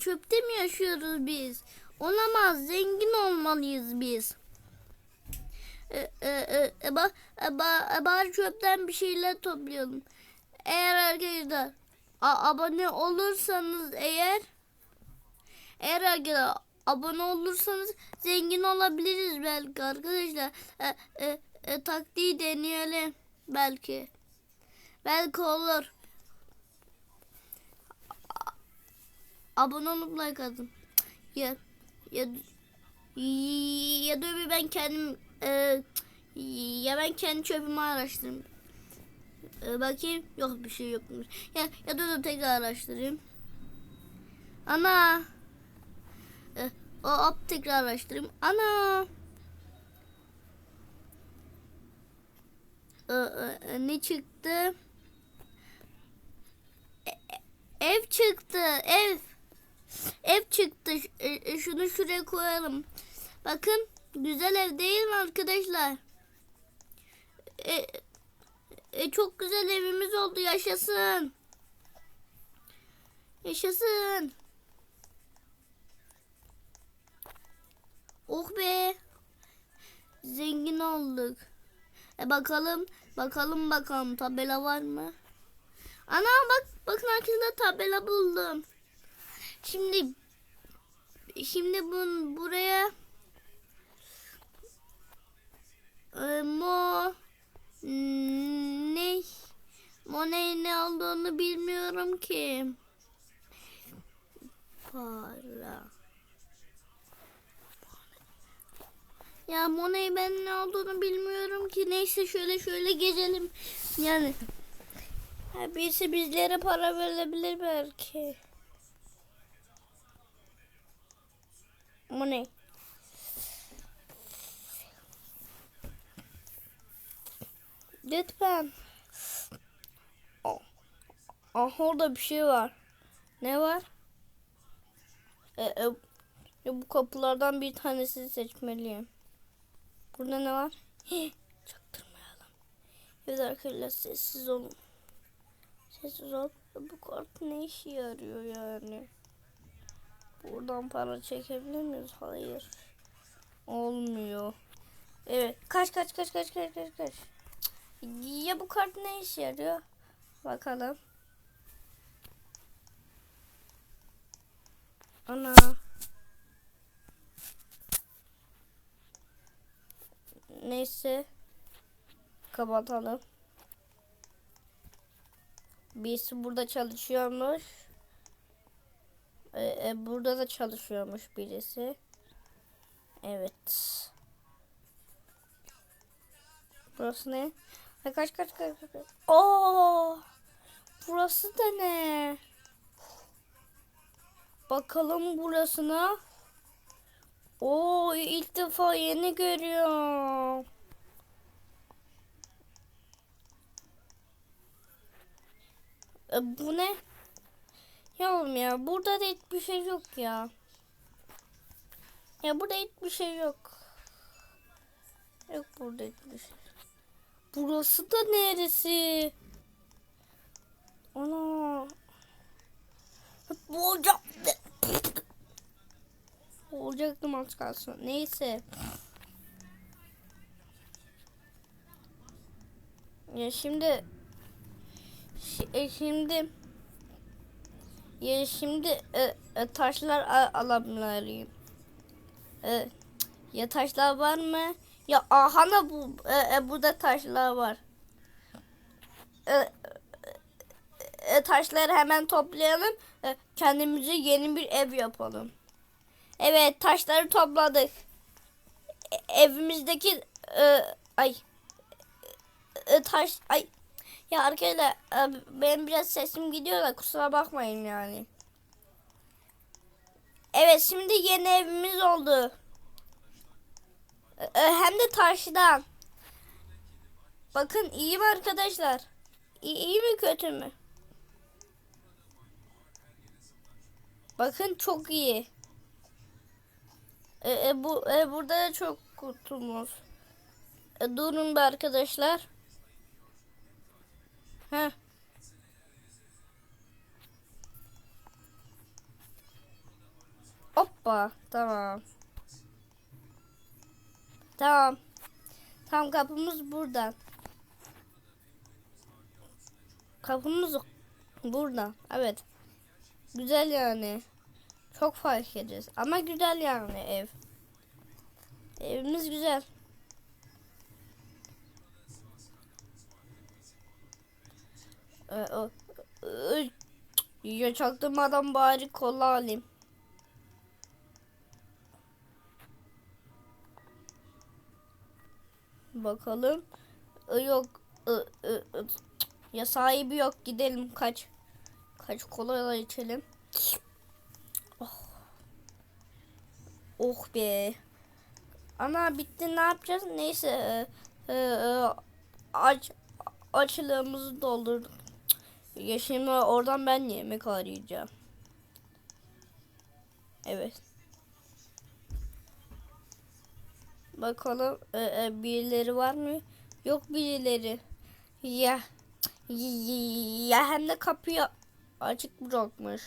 çöpte mi yaşıyoruz biz? Olamaz. Zengin olmalıyız biz. E, e, e, ba, ba, e, bari çöpten bir şeyler toplayalım. Eğer arkadaşlar abone olursanız eğer eğer arkadaşlar abone olursanız zengin olabiliriz belki arkadaşlar. E, e, e, taktiği deneyelim belki. Belki olur. Abone olup like atın. Ya ya ya da bir ben kendim e, ya ben kendi çöpümü araştırayım. E, bakayım yok bir şey yokmuş. Ya ya da dur tekrar araştırayım. Ana. E, o hop tekrar araştırayım. Ana. E, e, e, ne çıktı? E, e, ev çıktı. Ev. Ev çıktı. E, e, Şunu şuraya koyalım. Bakın güzel ev değil mi arkadaşlar? E, e, çok güzel evimiz oldu. Yaşasın. Yaşasın. Oh be. Zengin olduk. E bakalım, bakalım bakalım tabela var mı? Ana bak, bakın arkadaşlar tabela buldum. Şimdi şimdi bun buraya e, mo ne Money ne olduğunu bilmiyorum ki. Para. Ya Money ben ne olduğunu bilmiyorum ki. Neyse şöyle şöyle gezelim. Yani birisi bizlere para verebilir belki. Money. Lütfen. Oh. Aha orada bir şey var. Ne var? E, e, bu kapılardan bir tanesini seçmeliyim. Burada ne var? Hih, çaktırmayalım. Evet arkadaşlar sessiz olun. Sessiz ol. Bu kart ne işe yarıyor yani? Buradan para çekebilir miyiz? Hayır. Olmuyor. Evet. Kaç kaç kaç kaç kaç kaç kaç. Ya bu kart ne işe yarıyor? Bakalım. Ana. Neyse. Kapatalım. Birisi burada çalışıyormuş. Ee, burada da çalışıyormuş birisi. Evet. Burası ne? Ha, kaç kaç kaç. kaç. Oo! Burası da ne? Bakalım burasına. Oo ilk defa yeni görüyorum. E, bu ne? Ya ya burada da hiçbir şey yok ya. Ya burada hiçbir şey yok. Yok burada hiçbir şey. Burası da neresi? Ana. Olacaktı. Olacaktım az kalsın. Neyse. Ya şimdi şi- e, şimdi ya şimdi e, e, taşlar a- alabilmeliyim. E, ya taşlar var mı? Ya aha da bu e, e, burada taşlar var. E, e, e, taşları hemen toplayalım. E, kendimize yeni bir ev yapalım. Evet taşları topladık. E, evimizdeki e, ay e, taş ay ya arkadaşlar e, benim biraz sesim gidiyor da kusura bakmayın yani. Evet şimdi yeni evimiz oldu. E, e, hem de taştan. Bakın iyi mi arkadaşlar? İyi, iyi mi kötü mü? Bakın çok iyi. E, e, bu e, burada da çok kutumuz. E, durun be arkadaşlar. Heh. Hoppa. Tamam. Tamam. Tam kapımız buradan. Kapımız buradan. Evet. Güzel yani. Çok fark edeceğiz. Ama güzel yani ev. Evimiz güzel. Ya çaktırmadan bari kola alayım. Bakalım. Ee, Yok. Ee, e, e, Ya sahibi yok. Gidelim. Kaç. Kaç kola içelim. Oh. Oh be. Ana bitti ne yapacağız? Neyse. e, e, e, aç açlığımızı doldurduk. Ya şimdi oradan ben yemek arayacağım. Evet. Bakalım e, e, birileri var mı? Yok birileri. Ya ya hem de kapıyı açık bırakmış.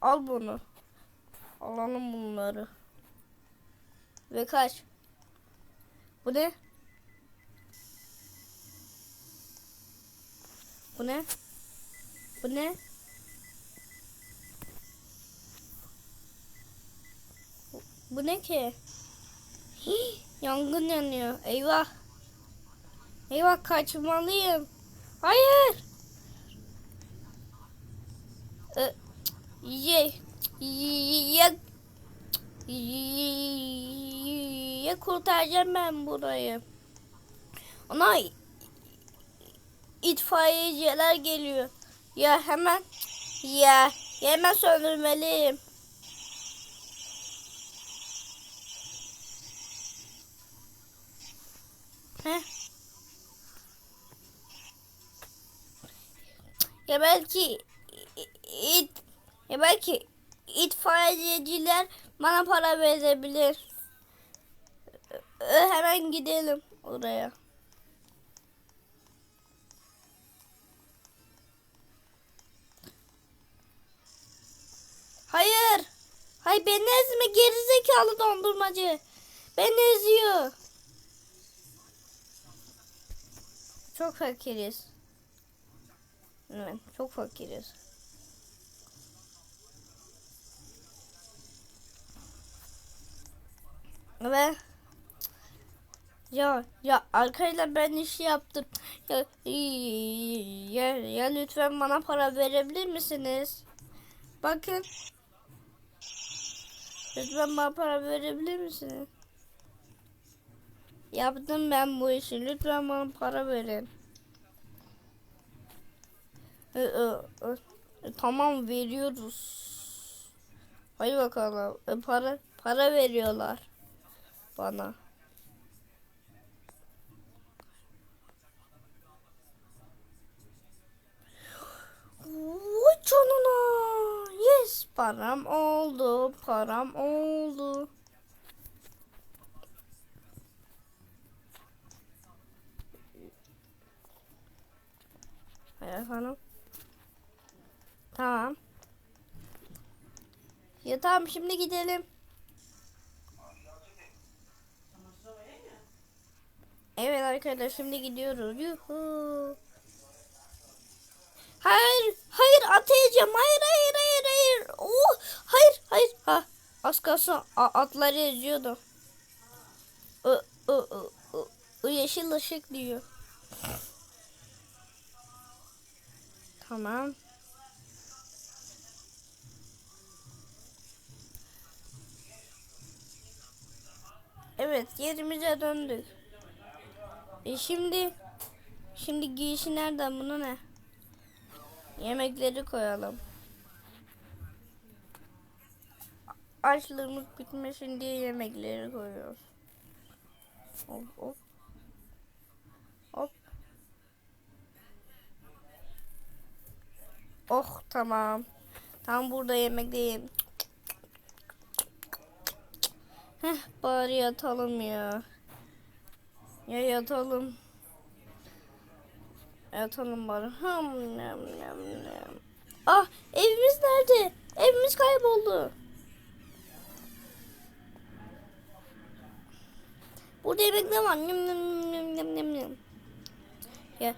Al bunu. Alalım bunları. Ve kaç. Bu ne? Bu ne? Bu ne? Bu, ne ki? Hii, yangın yanıyor. Eyvah. Eyvah kaçmalıyım. Hayır. Ee, ye, ye, ye, ye kurtaracağım ben burayı. Ana itfaiyeciler geliyor. Ya hemen ya hemen söndürmeliyim. Heh. Ya belki it ya belki itfaiyeciler bana para verebilir. Hemen gidelim oraya. Hayır beni ezme gerizekalı dondurmacı. Beni eziyor. Çok fakiriz. Evet, çok fakiriz. Ve ya ya arkadaşlar ben işi yaptım. Ya, ya, ya lütfen bana para verebilir misiniz? Bakın. Lütfen bana para verebilir misiniz? Yaptım ben bu işi. Lütfen bana para verin. Ee, e, e, e, tamam veriyoruz. Hadi bakalım. E, para para veriyorlar bana. Vay canına. Param oldu. Param oldu. Evet hanım. Tamam. Ya tamam şimdi gidelim. Evet arkadaşlar şimdi gidiyoruz. Yuhu. Hayır, hayır atayacağım. Hayır, hayır, hayır, hayır. Oh, hayır, hayır. Ha, az kalsın atları eziyordu. I, I, I, I, yeşil ışık diyor. Tamam. Evet yerimize döndük. E şimdi şimdi giyişi nereden bunu ne? Yemekleri koyalım. Açlığımız bitmesin diye yemekleri koyuyoruz. Hop hop. Hop. Oh tamam. Tam burada yemekteyim. Heh bari yatalım ya. Ya yatalım. Yatalım bari. Hım, nem, nem, nem. Ah evimiz nerede? Evimiz kayboldu. Burada yemekler var. Nyam, nyam, nyam, nyam, nyam, nyam. Ya,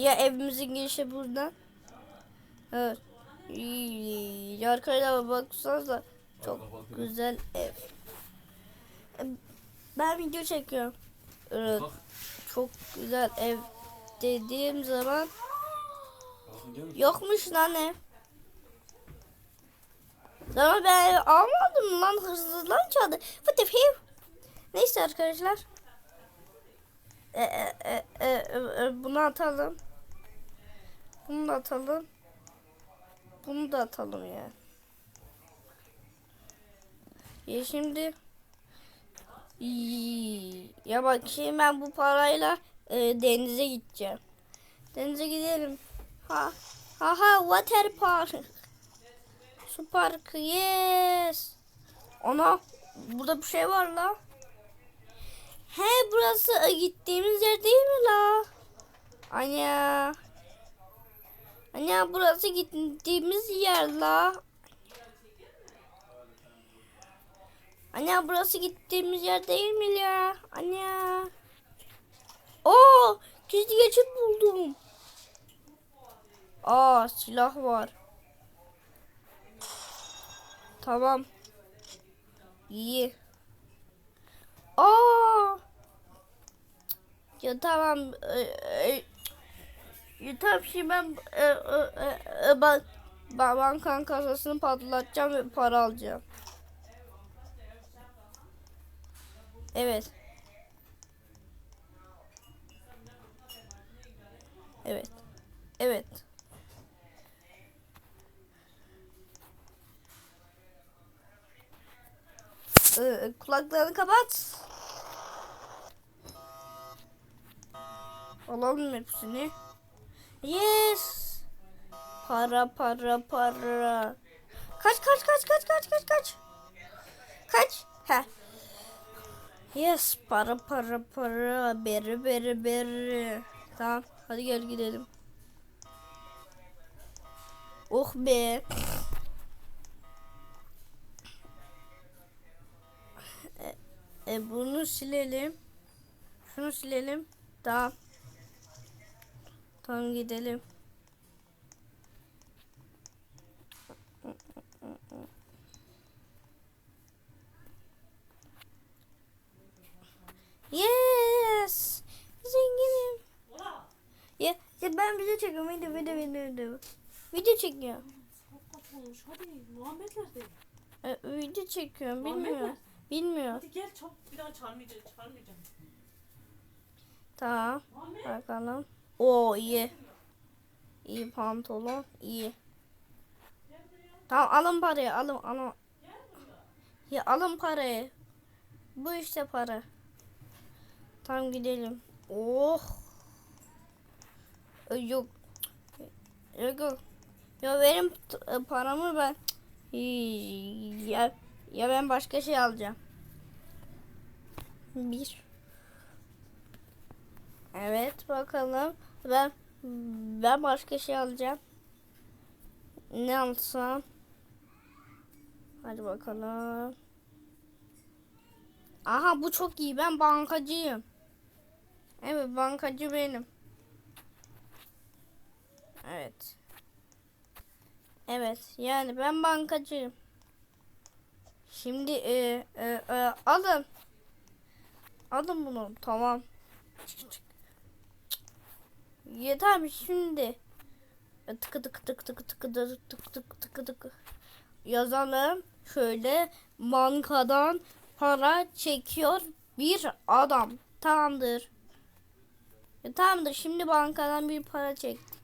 ya evimizin girişi buradan. Evet. Ya arkadaşlar baksanıza çok güzel ev. Ben video çekiyorum. Evet, çok güzel ev dediğim zaman yokmuş lan ev. Ama ben almadım lan hırsızlar çaldı. What the hell? Neyse arkadaşlar. E, e, e, e, e, bunu atalım. Bunu da atalım. Bunu da atalım ya. Ya şimdi ya bak şimdi ben bu parayla e, denize gideceğim. Denize gidelim. Ha ha ha water park. Su parkı yes. Ana burada bir şey var la. He burası gittiğimiz yer değil mi la? Anya. Anya burası gittiğimiz yer la. Anya burası gittiğimiz yer değil mi ya? Anya. Oo, gizli geçit buldum. Aa, silah var. Tamam. İyi. Aa. Ya tamam. Ya tamam şimdi ben e, e, e, e, ben, ben bankanın kasasını patlatacağım ve para alacağım. Evet. Evet. Evet. Kulaklarını kapat. Alalım hepsini. Yes. Para para para. Kaç kaç kaç kaç kaç kaç kaç. Kaç. Heh. Yes para para para beri beri beri. Tamam hadi gel gidelim. Oh be. E, e, bunu silelim. Şunu silelim. Tamam. Tamam gidelim. Yes. Zenginim. Ya, ya ben video çekiyorum. Video video video video. Video çekiyorum. olmuş. Hadi Muhammed nerede? E, video çekiyorum. Muhammed Bilmiyor. mi? Bilmiyor. Hadi gel çabuk bir daha çalmayacağım. Çalmayacağım. Tamam. Muhammed. Bakalım. Oo iyi. İyi pantolon. iyi. Tamam alın parayı alın alın. Ya alın parayı. Bu işte para. Tamam gidelim. Oh. Yok. Yok. Ya verin e, paramı ben. Ya, ya ben başka şey alacağım. Bir. Evet bakalım. Ben ben başka şey alacağım. Ne alsam? Hadi bakalım. Aha bu çok iyi. Ben bankacıyım. Evet bankacı benim. Evet. Evet yani ben bankacıyım. Şimdi e, e, e, alın. Alın bunu tamam. Çık, çık. Yeter şimdi? E, tıkı tıkı tıkı tıkı tıkı tıkı tıkı tıkı tıkı. Yazalım. Şöyle bankadan para çekiyor bir adam. Tamamdır. E, tamamdır. Şimdi bankadan bir para çektik.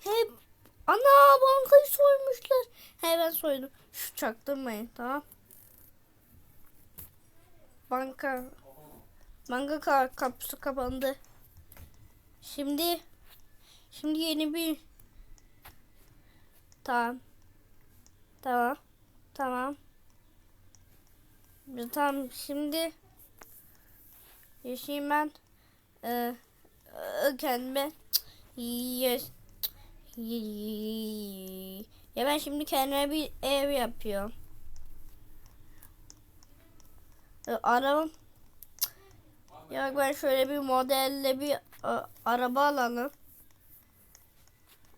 Hep ana bankayı soymuşlar. He ben soydum. Şu çaktırmayın tamam. Banka Ka- kapısı kapandı. Şimdi şimdi yeni bir Tamam. Tamam. Tamam. Tamam şimdi yaşayayım ben ee, ee, kendime yes. Ya ben şimdi kendime bir ev yapıyorum. e, arabam ya ben şöyle bir modelle bir e, araba alalım.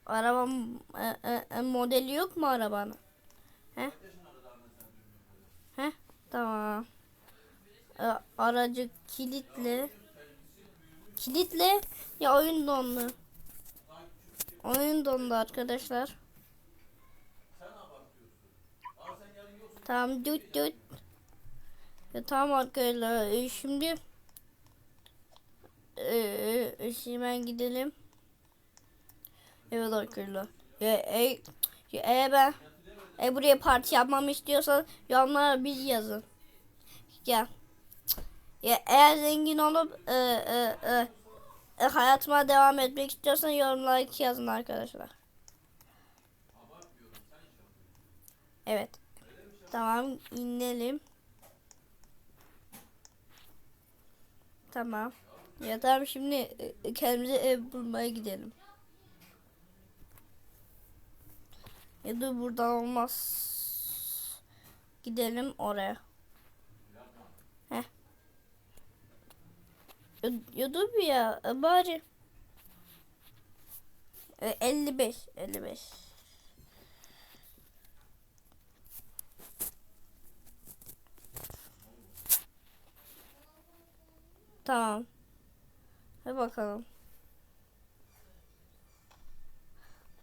Arabam e, e, e, modeli yok mu arabanın? He? He? Tamam. E, aracı kilitli. Kilitli. Ya oyun dondu. Oyun dondu arkadaşlar. Tamam düt düt. Ya, tamam arkadaşlar e, şimdi e, e, şimdi ben gidelim. Evet arkadaşlar. Ya, e, ya, eğer ben e, buraya parti yapmamı istiyorsan yorumlara bir yazın. Ya. Ya eğer zengin olup e, e, e, e, hayatıma devam etmek istiyorsan yorumlara yazın arkadaşlar. Evet. Tamam inelim. Tamam. Ya tamam şimdi e, kendimize ev bulmaya gidelim. Ya da buradan olmaz. Gidelim oraya. Heh. Ya, ya bir ya e, bari. E, 55 55. Tamam. Hadi bakalım.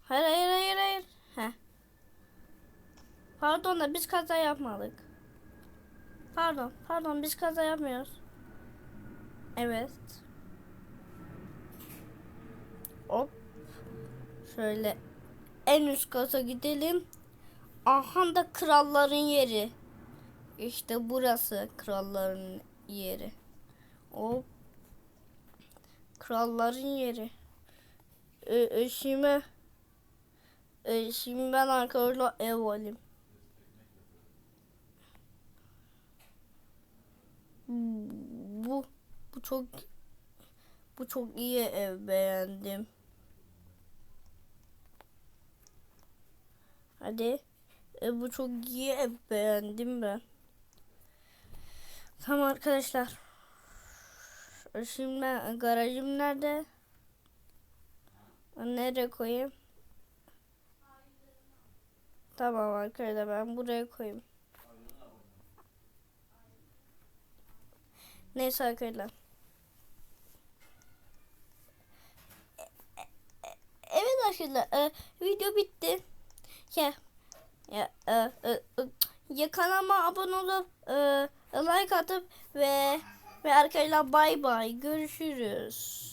Hayır hayır hayır hayır. Heh. Pardon da biz kaza yapmadık. Pardon pardon biz kaza yapmıyoruz. Evet. Hop. Şöyle en üst kata gidelim. Aha da kralların yeri. İşte burası kralların yeri. Hop. Kralların yeri. Ee, şimdi e, şimdi ben arkadaşlar ev alayım. Bu bu çok bu çok iyi ev beğendim. Hadi. E, bu çok iyi ev beğendim ben. Tamam arkadaşlar. Şimdi garajım nerede? Nereye koyayım? Tamam arkadaşlar ben buraya koyayım. Neyse arkadaşlar. Evet arkadaşlar e, video bitti. Ya, ya, e, e, e, ya kanalıma abone olup like atıp ve ve arkadaşlar bay bay görüşürüz.